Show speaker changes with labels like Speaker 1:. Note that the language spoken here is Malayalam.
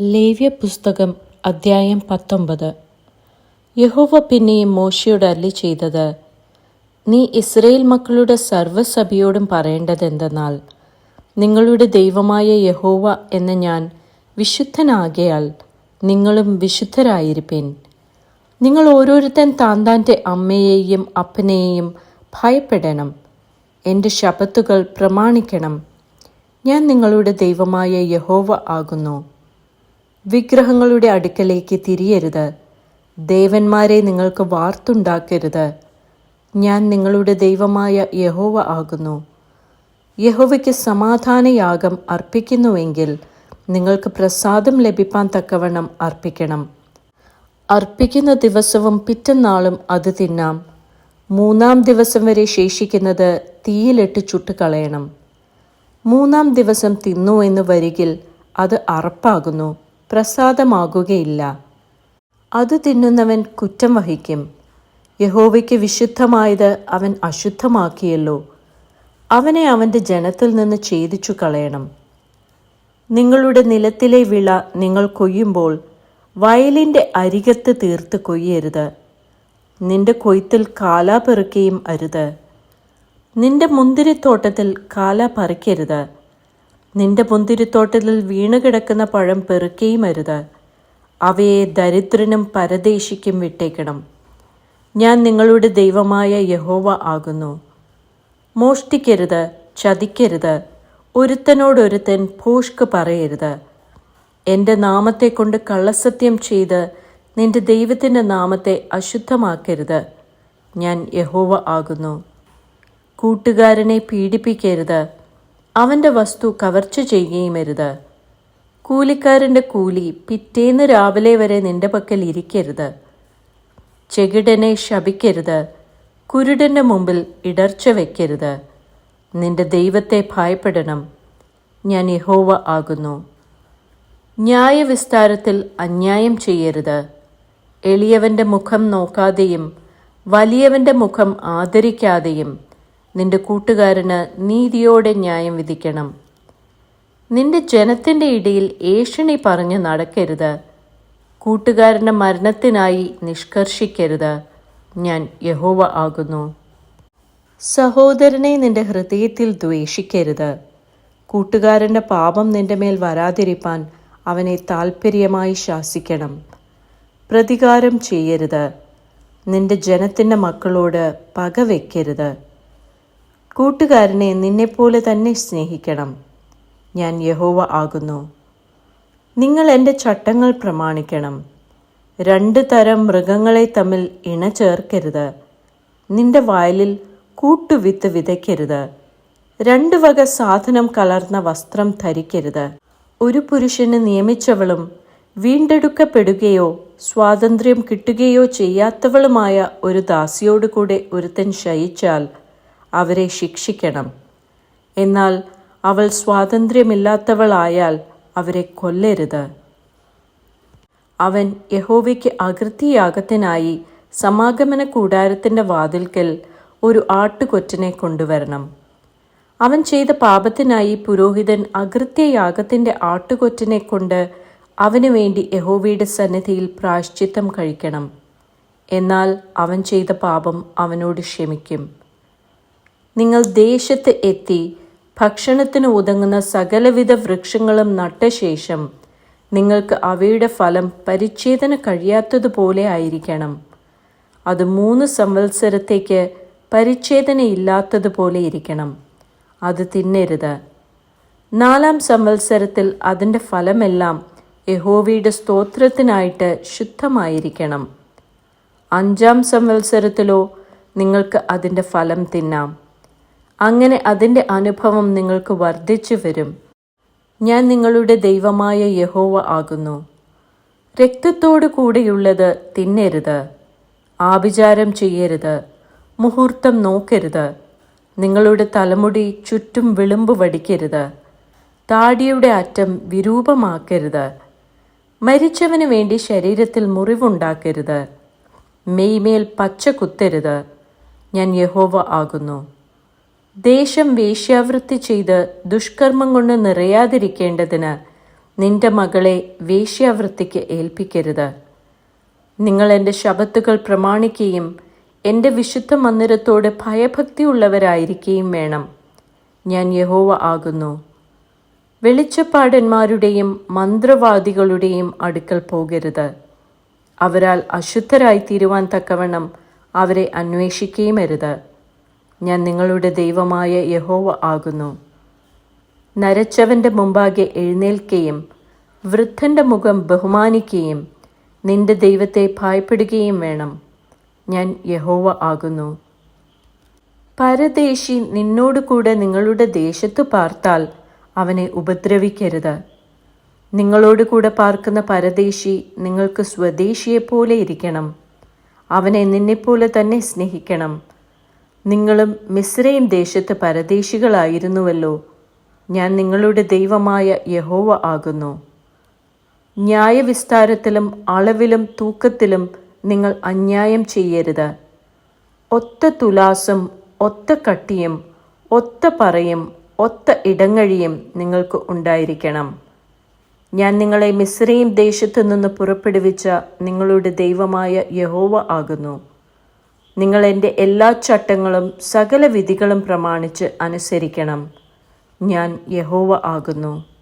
Speaker 1: ലേവ്യ പുസ്തകം അദ്ധ്യായം പത്തൊമ്പത്. യഹോവ പിന്നെയും മോശയോട് അല്ലി ചെയ്തത് നീ ഇസ്രയേൽ മക്കളുടെ സർവസഭയോടും പറയേണ്ടതെന്തെന്നാൽ നിങ്ങളുടെ ദൈവമായ യഹോവ എന്ന ഞാൻ വിശുദ്ധനാകയാൽ നിങ്ങളും വിശുദ്ധരായിരിപ്പിൻ. നിങ്ങൾ ഓരോരുത്തൻ താൻ താന്റെ അമ്മയെയും അപ്പനെയും ഭയപ്പെടണം. എന്റെ ശപത്തുകൾ പ്രമാണിക്കണം. ഞാൻ നിങ്ങളുടെ ദൈവമായ യഹോവ ആകുന്നു. വിഗ്രഹങ്ങളുടെ അടുക്കലേക്ക് തിരിയരുത്. ദേവന്മാരെ നിങ്ങൾക്ക് വാർത്തുണ്ടാക്കരുത്. ഞാൻ നിങ്ങളുടെ ദൈവമായ യഹോവ ആകുന്നു. യഹോവയ്ക്ക് സമാധാനയാഗം അർപ്പിക്കുന്നുവെങ്കിൽ നിങ്ങൾക്ക് പ്രസാദം ലഭിപ്പാൻ തക്കവണ്ണം അർപ്പിക്കണം. അർപ്പിക്കുന്ന ദിവസവും പിറ്റന്നാളും അത് തിന്നാം. മൂന്നാം ദിവസം വരെ ശേഷിക്കുന്നത് തീയിലിട്ട് ചുട്ടുകളയണം. മൂന്നാം ദിവസം തിന്നു എന്ന് വരികിൽ അത് അറപ്പാകുന്നു. പ്രസാദമാകുകയില്ല. അത് തിന്നുന്നവൻ കുറ്റം വഹിക്കും. യഹോവയ്ക്ക് വിശുദ്ധമായത് അവൻ അശുദ്ധമാക്കിയല്ലോ. അവനെ അവന്റെ ജനത്തിൽ നിന്ന് ഛേദിച്ചു കളയണം. നിങ്ങളുടെ നിലത്തിലെ വിള നിങ്ങൾ കൊയ്യുമ്പോൾ വയലിന്റെ അരികത്ത് തീർത്ത് കൊയ്യരുത്. നിന്റെ കൊയ്ത്തിൽ കാല പെറുക്കുകയും അരുത്. നിന്റെ മുന്തിരിത്തോട്ടത്തിൽ കാല പറിക്കരുത്. നിന്റെ മുന്തിരിത്തോട്ടത്തിൽ വീണുകിടക്കുന്ന പഴം പെറുക്കുകയും അരുത്. അവയെ ദരിദ്രനും പരദേശിക്കും വിട്ടേക്കണം. ഞാൻ നിങ്ങളുടെ ദൈവമായ യഹോവ ആകുന്നു. മോഷ്ടിക്കരുത് ചതിക്കരുത്. ഒരുത്തനോടൊരുത്തൻ ഭൂഷ്ക്ക് പറയരുത്. എന്റെ നാമത്തെ കൊണ്ട് കള്ളസത്യം ചെയ്ത് നിന്റെ ദൈവത്തിന്റെ നാമത്തെ അശുദ്ധമാക്കരുത്. ഞാൻ യഹോവ ആകുന്നു. കൂട്ടുകാരനെ പീഡിപ്പിക്കരുത്. അവന്റെ വസ്തു കവർച്ച ചെയ്യുകയുമരുത്. കൂലിക്കാരന്റെ കൂലി പിറ്റേന്ന് രാവിലെ വരെ നിന്റെ പക്കൽ ഇരിക്കരുത്. ചെകിടനെ ശപിക്കരുത്. കുരുടന്റെ മുമ്പിൽ ഇടർച്ച വയ്ക്കരുത് നിന്റെ ദൈവത്തെ ഭയപ്പെടണം. ഞാൻ യഹോവ ആകുന്നു. ന്യായവിസ്താരത്തിൽ അന്യായം ചെയ്യരുത്. എളിയവന്റെ മുഖം നോക്കാതെയും വലിയവന്റെ മുഖം ആദരിക്കാതെയും നിന്റെ കൂട്ടുകാരന് നീതിയോടെ ന്യായം വിധിക്കണം. നിന്റെ ജനത്തിന്റെ ഇടയിൽ ഏഷണി പറഞ്ഞു നടക്കരുത്. കൂട്ടുകാരന്റെ മരണത്തിനായി നിഷ്കർഷിക്കരുത്. ഞാൻ യഹോവ ആകുന്നു. സഹോദരനെ നിന്റെ ഹൃദയത്തിൽ ദ്വേഷിക്കരുത്. കൂട്ടുകാരന്റെ പാപം നിന്റെ മേൽ വരാതിരിപ്പാൻ അവനെ താൽപ്പര്യമായി ശാസിക്കണം. പ്രതികാരം ചെയ്യരുത്. നിന്റെ ജനത്തിന്റെ മക്കളോട് പകവെക്കരുത്. കൂട്ടുകാരനെ നിന്നെപ്പോലെ തന്നെ സ്നേഹിക്കണം. ഞാൻ യഹോവ ആകുന്നു. നിങ്ങൾ എന്റെ ചട്ടങ്ങൾ പ്രമാണിക്കണം. രണ്ട് തരം മൃഗങ്ങളെ തമ്മിൽ ഇണ ചേർക്കരുത് നിന്റെ വയലിൽ കൂട്ടുവിത്ത് വിതയ്ക്കരുത്. രണ്ട് വക സാധനം കലർന്ന വസ്ത്രം ധരിക്കരുത്. ഒരു പുരുഷന് നിയമിച്ചവളും വീണ്ടെടുക്കപ്പെടുകയോ സ്വാതന്ത്ര്യം കിട്ടുകയോ ചെയ്യാത്തവളുമായ ഒരു ദാസിയോടുകൂടെ ഒരുത്തൻ ശയിച്ചാൽ അവരെ ശിക്ഷിക്കണം. എന്നാൽ അവൾ സ്വാതന്ത്ര്യമില്ലാത്തവളായാൽ അവരെ കൊല്ലരുത്. അവൻ യഹോവയ്ക്ക് അകൃത്യയാഗത്തിനായി സമാഗമന കൂടാരത്തിന്റെ വാതിൽക്കൽ ഒരു ആട്ടുകൊറ്റനെ കൊണ്ടുവരണം. അവൻ ചെയ്ത പാപത്തിനായി പുരോഹിതൻ അകൃത്യയാഗത്തിന്റെ ആട്ടുകൊറ്റനെ കൊണ്ട് അവനു വേണ്ടി യഹോവയുടെ സന്നിധിയിൽ പ്രായശ്ചിത്തം കഴിക്കണം. എന്നാൽ അവൻ ചെയ്ത പാപം അവനോട് ക്ഷമിക്കും. നിങ്ങൾ ദേശത്ത് എത്തി ഭക്ഷണത്തിന് ഉതങ്ങുന്ന സകലവിധ വൃക്ഷങ്ങളും നട്ട ശേഷം നിങ്ങൾക്ക് അവയുടെ ഫലം പരിച്ഛേദന കഴിയാത്തതുപോലെ ആയിരിക്കണം. അത് മൂന്ന് സംവത്സരത്തേക്ക് പരിച്ഛേദനയില്ലാത്തതുപോലെ ഇരിക്കണം. അത് തിന്നരുത്. നാലാം സംവത്സരത്തിൽ അതിന്റെ ഫലമെല്ലാം യഹോവയുടെ സ്തോത്രത്തിനായിട്ട് ശുദ്ധമായിരിക്കണം. അഞ്ചാം സംവത്സരത്തിലോ നിങ്ങൾക്ക് അതിന്റെ ഫലം തിന്നാം. അങ്ങനെ അതിന്റെ അനുഭവം നിങ്ങൾക്ക് വർദ്ധിച്ചു വരും. ഞാൻ നിങ്ങളുടെ ദൈവമായ യഹോവ ആകുന്നു. രക്തത്തോടു കൂടിയുള്ളത് തിന്നരുത്. ആഭിചാരം ചെയ്യരുത്. മുഹൂർത്തം നോക്കരുത്. നിങ്ങളുടെ തലമുടി ചുറ്റും വിളുമ്പ് വടിക്കരുത്. താടിയുടെ അറ്റം വിരൂപമാക്കരുത്. മരിച്ചവന് വേണ്ടി ശരീരത്തിൽ മുറിവുണ്ടാക്കരുത്. മെയ്മേൽ പച്ച കുത്തരുത്. ഞാൻ യഹോവ ആകുന്നു. ദേശം വേശ്യാവൃത്തി ചെയ്ത് ദുഷ്കർമ്മം കൊണ്ട് നിറയാതിരിക്കേണ്ടതിന് നിന്റെ മകളെ വേശ്യാവൃത്തിക്ക് ഏൽപ്പിക്കരുത്. നിങ്ങൾ എന്റെ ശബത്തുകൾ പ്രമാണിക്കുകയും എന്റെ വിശുദ്ധ മന്ദിരത്തോട് ഭയഭക്തിയുള്ളവരായിരിക്കുകയും വേണം. ഞാൻ യഹോവ ആകുന്നു. വെളിച്ചപ്പാടന്മാരുടെയും മന്ത്രവാദികളുടെയും അടുക്കൽ പോകരുത്. അവരാൽ അശുദ്ധരായി തീരുവാൻ തക്കവണ്ണം അവരെ അന്വേഷിക്കുകയും അരുത്. ഞാൻ നിങ്ങളുടെ ദൈവമായ യഹോവ ആകുന്നു. നരച്ചവന്റെ മുമ്പാകെ എഴുന്നേൽക്കുകയും വൃദ്ധന്റെ മുഖം ബഹുമാനിക്കുകയും നിന്റെ ദൈവത്തെ ഭയപ്പെടുകയും വേണം. ഞാൻ യഹോവ ആകുന്നു. പരദേശി നിന്നോട് കൂടെ നിങ്ങളുടെ ദേശത്ത് പാർത്താൽ അവനെ ഉപദ്രവിക്കരുത്. നിങ്ങളോട് കൂടെ പാർക്കുന്ന പരദേശി നിങ്ങൾക്ക് സ്വദേശിയെപ്പോലെ ഇരിക്കണം. അവനെ നിന്നെപ്പോലെ തന്നെ സ്നേഹിക്കണം. നിങ്ങളും മിശ്രയും ദേശത്ത് പരദേശികളായിരുന്നുവല്ലോ. ഞാൻ നിങ്ങളുടെ ദൈവമായ യഹോവ ആകുന്നു. ന്യായവിസ്താരത്തിലും അളവിലും തൂക്കത്തിലും നിങ്ങൾ അന്യായം ചെയ്യരുത്. ഒത്ത തുലാസും ഒത്ത കട്ടിയും ഒത്ത പറയും ഒത്ത ഇടങ്ങഴിയും നിങ്ങൾക്ക് ഉണ്ടായിരിക്കണം. ഞാൻ നിങ്ങളെ മിശ്രയും ദേശത്തു നിന്ന് പുറപ്പെടുവിച്ച നിങ്ങളുടെ ദൈവമായ യഹോവ ആകുന്നു. നിങ്ങൾ എന്റെ എല്ലാ ചട്ടങ്ങളും സകല വിധികളും പ്രമാണിച്ച് അനുസരിക്കണം. ഞാൻ യഹോവ ആകുന്നു.